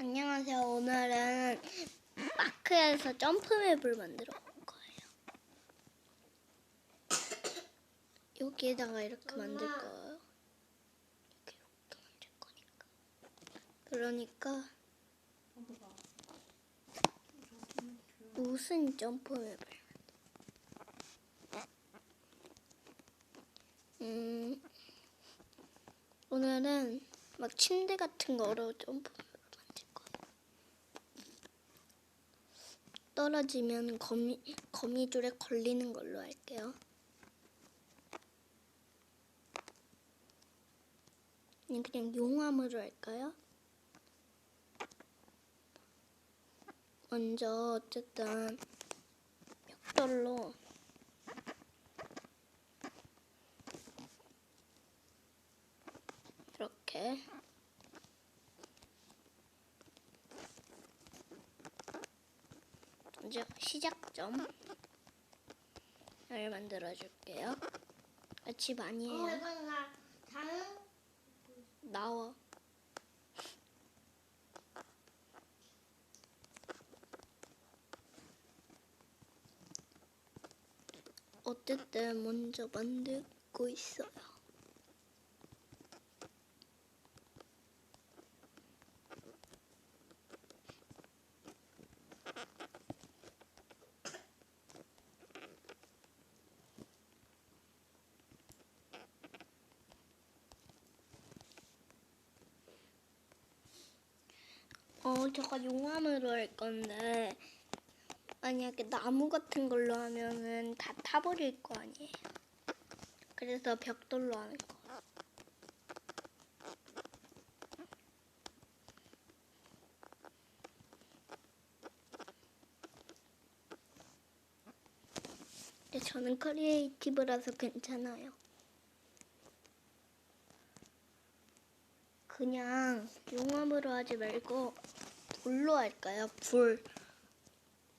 안녕하세요. 오늘은 마크에서 점프맵을 만들어 볼 거예요. 여기에다가 이렇게 만들 거예요. 이렇게 이렇게 만들 거니까. 그러니까 무슨 점프맵을 음 오늘은 막 침대 같은 거 어려워 점프맵을 만들 거예요. 떨어지면 거미 거미줄에 걸리는 걸로 할게요. 아니, 그냥 용암으로 할까요? 먼저 어쨌든 벽돌로 이렇게 먼저 시작점을 만들어 줄게요. 아, 집 아니에요. 나 다음 나와. 어쨌든 먼저 만들고 있어요. 어, 저가 용암으로 할 건데 만약에 나무 같은 걸로 하면은 다 타버릴 거 아니에요. 그래서 벽돌로 하는 거. 근데 저는 크리에이티브라서 괜찮아요. 그냥 용암으로 하지 말고 불로 할까요? 불.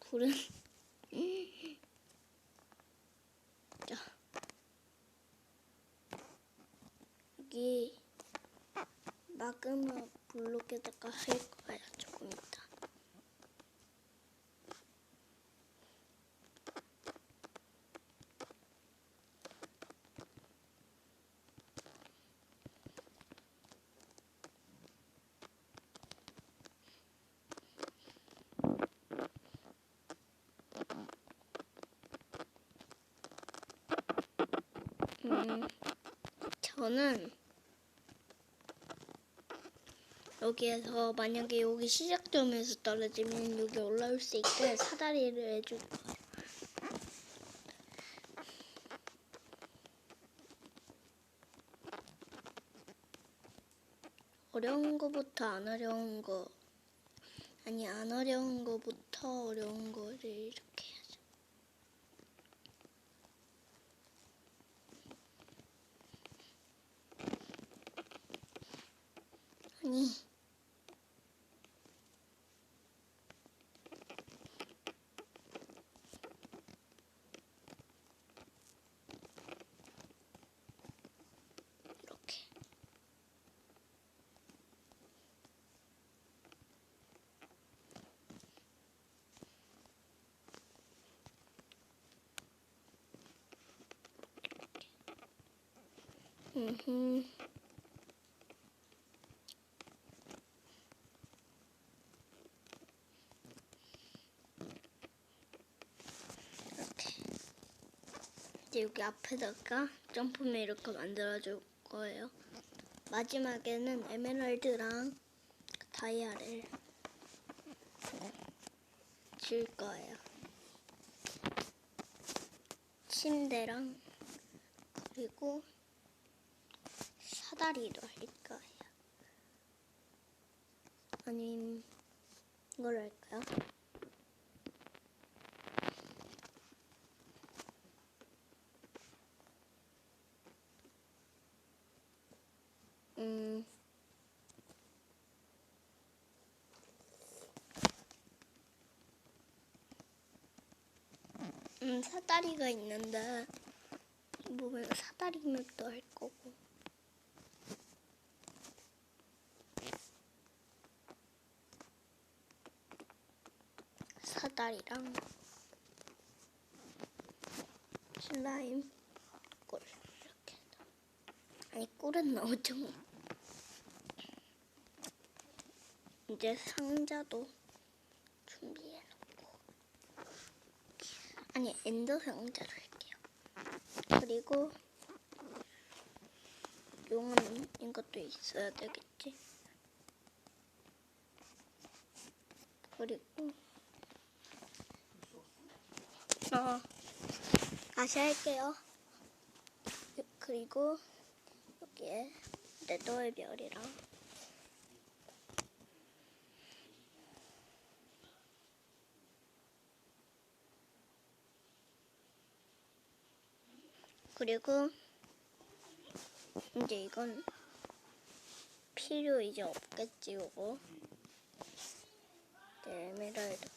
불은 자 여기 마그마 블록에다가 할 거예요. 조금 이따. 음, 저는 여기에서 만약에 여기 시작점에서 떨어지면 여기 올라올 수 있게 사다리를 해줄 거예요. 어려운 거부터 안 어려운 거 아니 안 어려운 거부터 어려운 거를 이렇게 해야죠. 아니 이렇게 음흠. 이렇게 여기 앞에다가 점프맨 이렇게 만들어줄 거예요. 마지막에는 에메랄드랑 다이아를 줄 거예요. 침대랑 그리고 사다리도 할 거예요. 아니면 이걸 할까요? 음. 음, 사다리가 있는데, 보면 사다리 맵도 할 거고. 사다리랑 슬라임 꿀 이렇게 아니 꿀은 나오죠 이제 상자도 준비해 놓고 아니 엔더 상자로 할게요. 그리고 용암 이것도 있어야 되겠지? 그리고 어 다시 할게요. 요- 그리고 여기에 네더의 별이랑 그리고 이제 이건 필요 이제 없겠지 요거. 네, 에메랄드.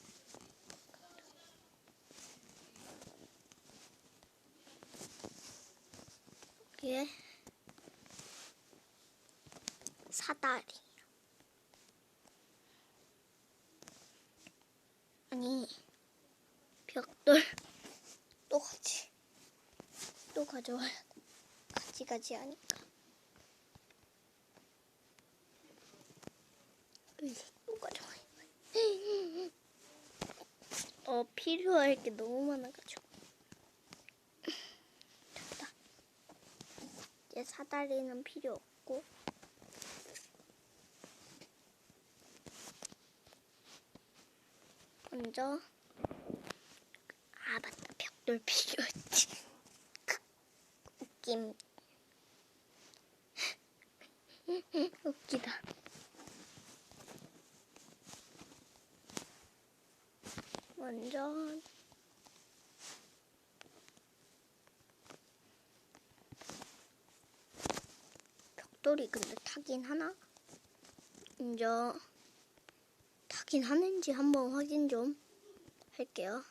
여기에 사다리 아니 벽돌 또 가지 또 가져와야 돼. 가지 가지 하니까. 또 가져와야 돼. 어 필요할 게 너무 많아가지고. 됐다. 이제 사다리는 필요 없고. 먼저. 아 맞다. 벽돌 필요했지 크, 웃김 웃기다 먼저 벽돌이 근데 타긴 하나? 이제 타긴 하는지 한번 확인 좀 할게요.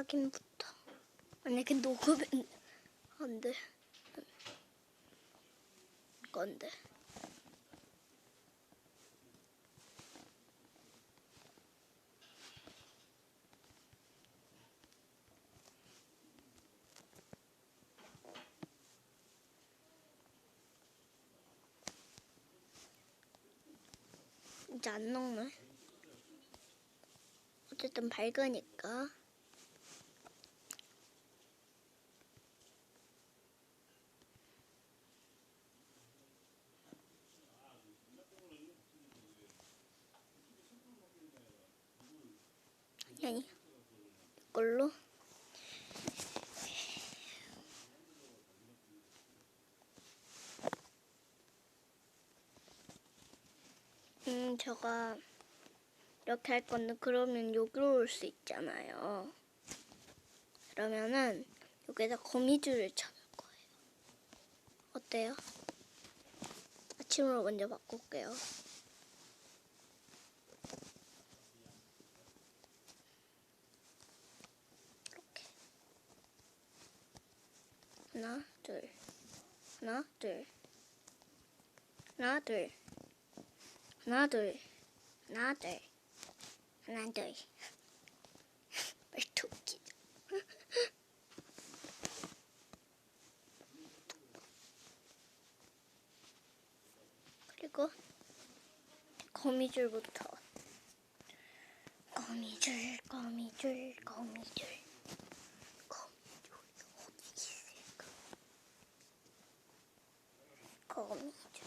확인부터. 만약에 녹으면 안 돼. 건데. 이제 안 녹네. 어쨌든 밝으니까. 아니, 아니. 이걸로. 음, 제가 이렇게 할 건데 그러면 여기로 올 수 있잖아요. 그러면은 여기다 거미줄을 쳐놓을 거예요. 어때요? 아침으로 먼저 바꿀게요. 이렇게 하나, 둘, 하나, 둘, 하나, 둘. 하나 둘 하나 둘 하나 둘. 말도 웃기죠 그리고 거미줄부터. 거미줄 거미줄 거미줄 어디 있을까 거미줄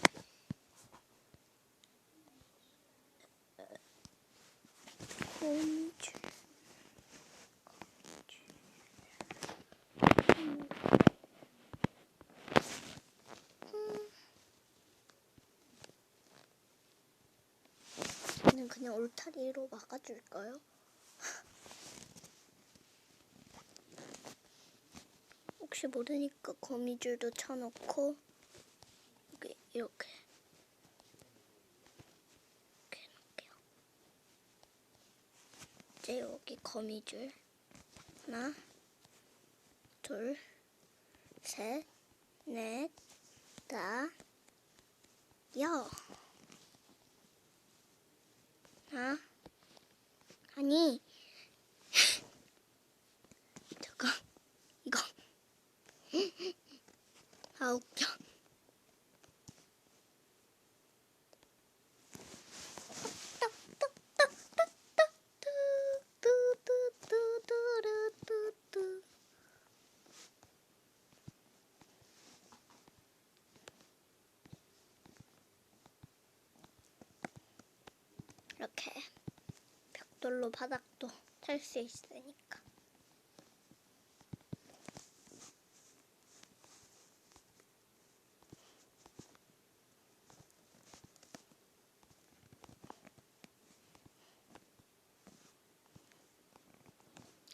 거미줄 저는 그냥 울타리로 막아줄까요? 혹시 모르니까 거미줄도 쳐놓고 여기 이렇게 이렇게 해놓을게요. 이제 여기 거미줄 하나, 둘, 셋, 넷, 다, 여. 아, 아니. 저거, 이거. 아, 웃겨. 벽돌로 바닥도 탈 수 있으니까.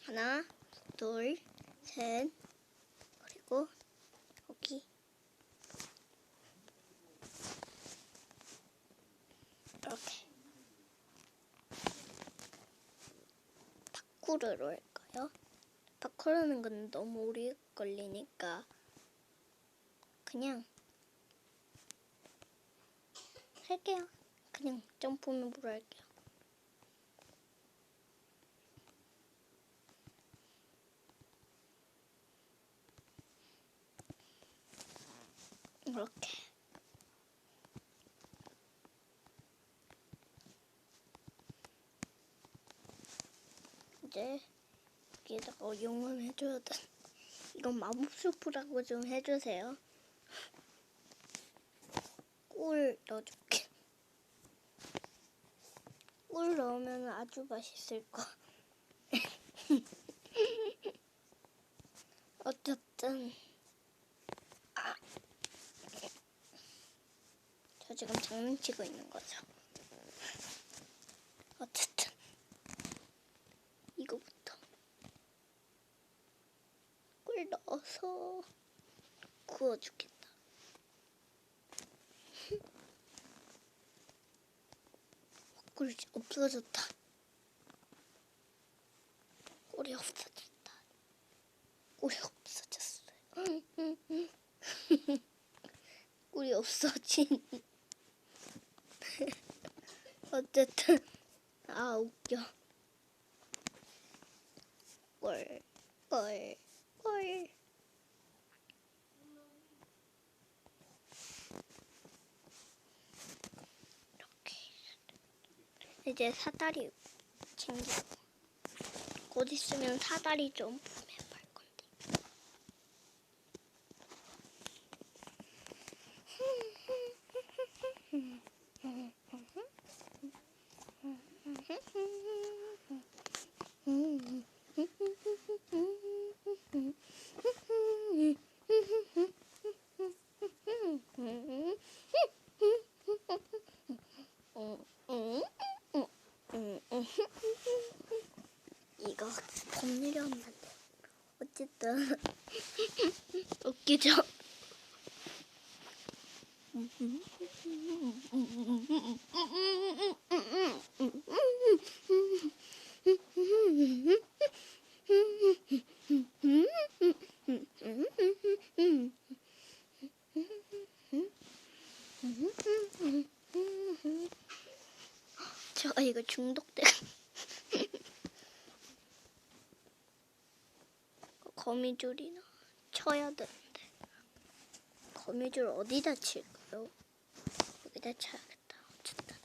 하나, 둘, 셋, 그리고 여기 이렇게 파쿠르로 할까요? 파쿠르는 건 너무 오래 걸리니까 그냥 할게요. 그냥 점프맵으로 할게요. 이렇게 이제 여기다가 용암해줘야 돼. 이건 마법 수프라고 좀 해주세요. 꿀 넣어줄게. 꿀 넣으면 아주 맛있을 거. 어쨌든 아. 저 지금 장난치고 있는 거죠. 어쨌든 이거 넣어서 구워주겠다. 꿀 없어졌다. 꿀이 없어졌다. 꿀이 없어졌어요. 꿀이 없어진. 어쨌든 아 웃겨. 꿀, 꿀, 꿀. 이렇게 이제 사다리 챙기고 곧 있으면 사다리 좀 해볼 건데. 이 거 법률이었는데 어쨌든 웃기죠? 저 이거 중독돼. 거미줄이나 쳐야 되는데 거미줄 어디다 칠까요? 여기다 쳐야겠다. 어쨌든.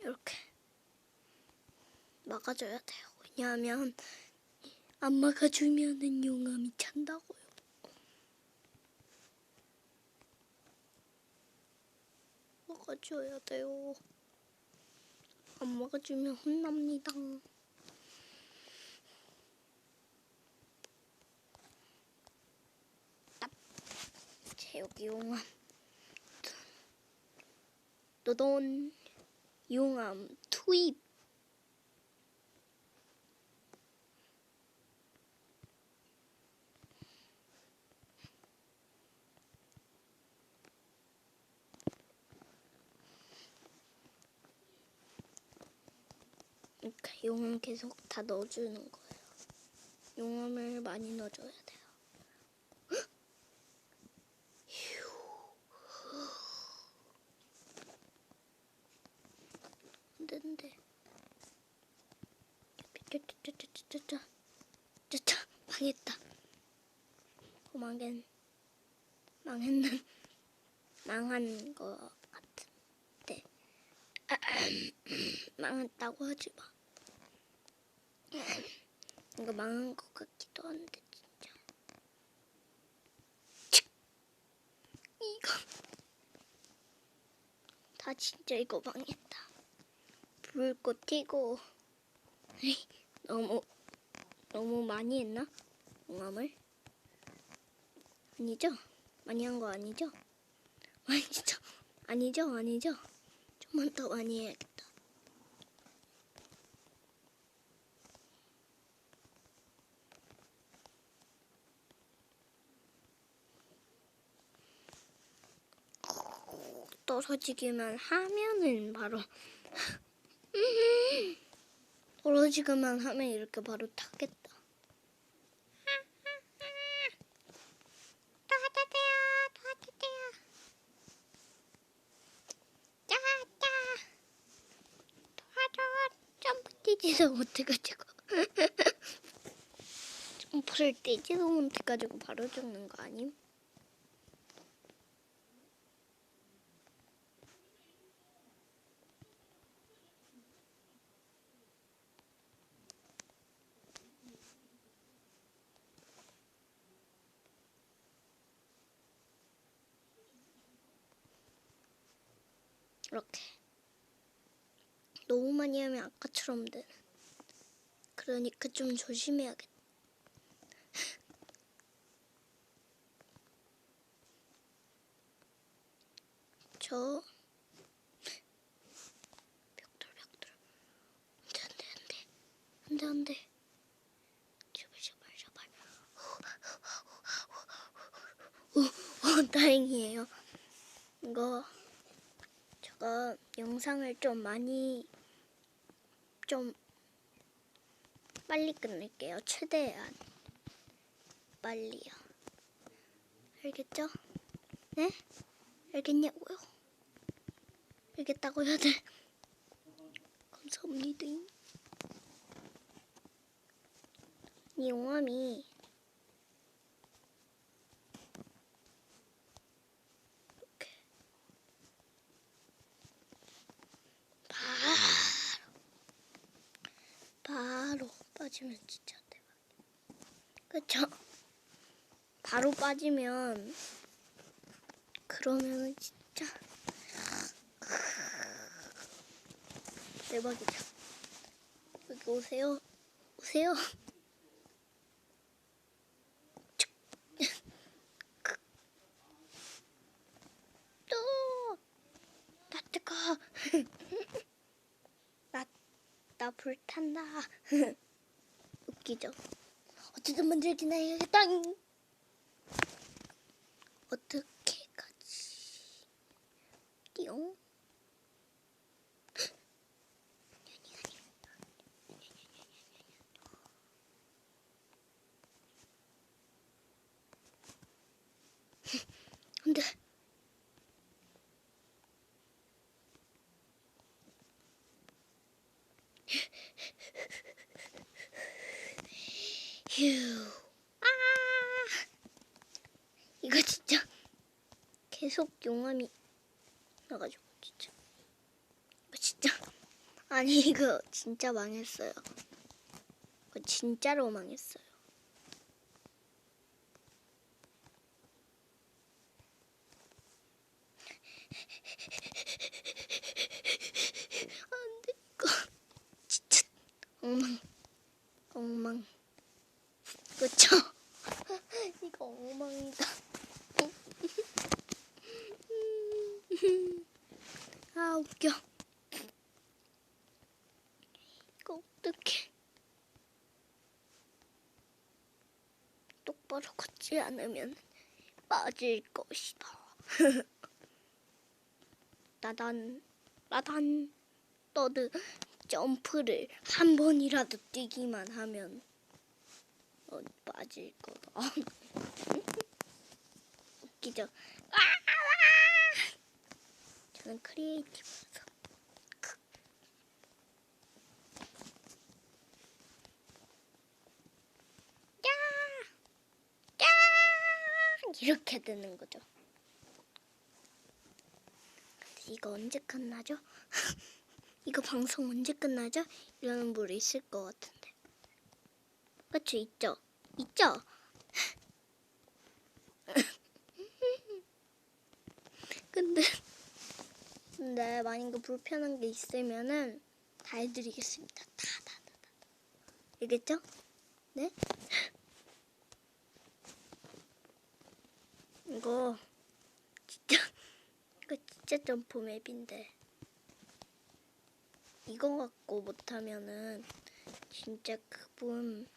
이렇게 막아줘야 돼요. 왜냐하면 안 막아주면은 용암이 찬다고요. 막아줘야 돼요. 안 막아주면 혼납니다. 딱. 제 여기 용암. 또돈 용암 투입 용암 계속 다 넣어주는 거예요. 용암을 많이 넣어줘야 돼요. 안 되는데. 짜짜짜짜짜짜. 짜짜 망했다. 어, 망했 망했는 망한 거 같은데. 망했다고 하지 마. 이거 망한 것 같기도 한데 진짜. 치! 이거 다 진짜 이거 망했다. 불꽃 튀고 너무 너무 많이 했나? 용암을? 아니죠? 많이 한 거 아니죠? 아니죠? 아니죠? 아니죠? 좀만 더 많이 해야겠다. 떨어지기만 하면은 바로 떨어지기만 하면 이렇게 바로 타겠다. 뛰지도 못해가지고. 점프를 뛰지도 못해가지고 바로 죽는 거 아님? 이렇게 너무 많이 하면 아까처럼 돼. 그러니까 좀 조심해야겠다. 저 벽돌 벽돌 안돼 안돼 안돼 안돼 안돼 제발 제발 제발 오, 오 다행이에요 이거 제가 영상을 좀 많이 좀 빨리 끝낼게요. 최대한 빨리요. 알겠죠? 네? 알겠냐고요? 알겠다고요, 네. 감사합니다. 이 용암이 이렇게 바로 빠지면 진짜 대박. 그쵸? 바로 빠지면 그러면 진짜 대박이죠. 여기 오세요. 오세요. 또! 나 뜨거. 나, 나 불탄다. 웃기죠? 어쨌든 만들긴 해야겠다. 어떻게 가지? 띠용. 근데 휴. 아. 이거 진짜 계속 용암이 나가지고 진짜. 이거 진짜 아니 이거 진짜 망했어요. 이거 진짜로 망했어요. 안돼 이거 진짜 엉망 엉망 그쵸? 이거 엉망이다. 아 웃겨. 이거 어떡해. 똑바로 걷지 않으면 빠질 것이다. 나단, 나단, 너드 점프를 한 번이라도 뛰기만 하면 어, 빠질 거다. 웃기죠? 아! 저는 크리에이티브라서. 이렇게 되는 거죠. 이거 언제 끝나죠? 이거 방송 언제 끝나죠? 이러는 분 있을 것 같은데. 그쵸, 있죠? 있죠? 근데 근데 만약에 불편한 게 있으면은 다 해드리겠습니다. 다, 다, 다, 다. 다. 알겠죠? 네? 이거 진짜 이거 진짜 점프 맵인데 이거 갖고 못하면은 진짜 그분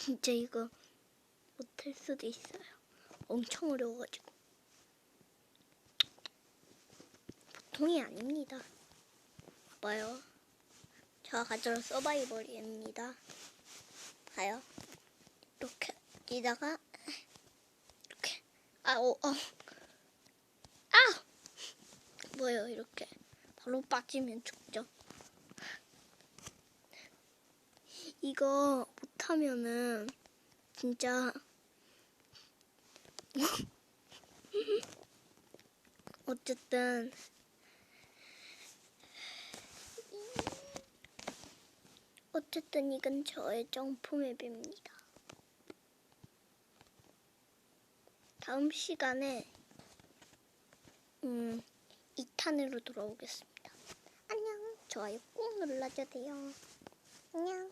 진짜 이거 못할 수도 있어요. 엄청 어려워가지고. 보통이 아닙니다. 봐요. 저가 가져온 서바이벌입니다. 봐요. 이렇게 뛰다가 이렇게 아오 어. 아 뭐요 이렇게 바로 빠지면 죽죠. 이거 못 하면은 진짜 어쨌든 어쨌든 이건 저의 점프맵입니다. 다음 시간에 음 2탄으로 돌아오겠습니다. 안녕. 좋아요 꾹 눌러주세요. 안녕.